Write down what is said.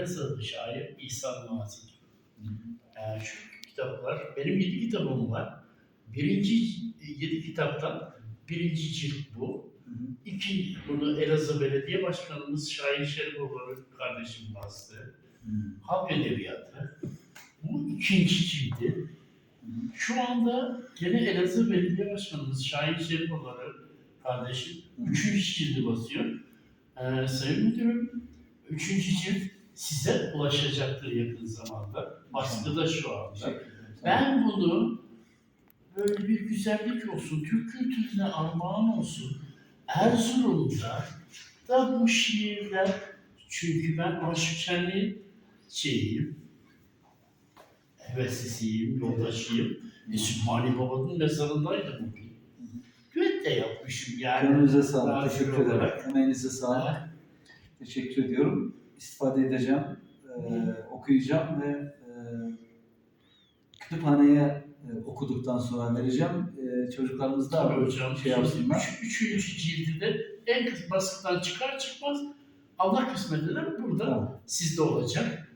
Elazığlı şair İhsan Nazik. Ee, şu kitaplar, benim yedi kitabım var. Birinci yedi kitaptan birinci cilt bu. İki, bunu Elazığ Belediye Başkanımız Şahin Şerifoğlu kardeşim bastı. Halk Edebiyatı. Bu ikinci cildi. Şu anda gene Elazığ Belediye Başkanımız Şahin Şerifoğlu kardeşim üçüncü cildi basıyor. Ee, Sayın Müdürüm, üçüncü cilt size ulaşacaktır yakın zamanda. Baskıda şu anda. Ben bunu böyle bir güzellik olsun, Türk kültürüne armağan olsun. Erzurum'da da bu şiirler, çünkü ben Aşık Şenliğin şeyiyim, heveslisiyim, yoldaşıyım. E, Sübhani Baba'nın mezarındaydım bugün. Düet de yapmışım yani. Gönlünüze sağlık. Teşekkür ederim. Emeğinize sağlık. Teşekkür ediyorum. İstifade edeceğim, eee, okuyacağım ve eee kütüphaneye eee, okuduktan sonra vereceğim. Eee, çocuklarımız da Tabii hocam. şey yapsınlar. Üç, üçüncü cildi de en kısa baskıdan çıkar çıkmaz Allah kısmet eder burada Tamam. sizde olacak.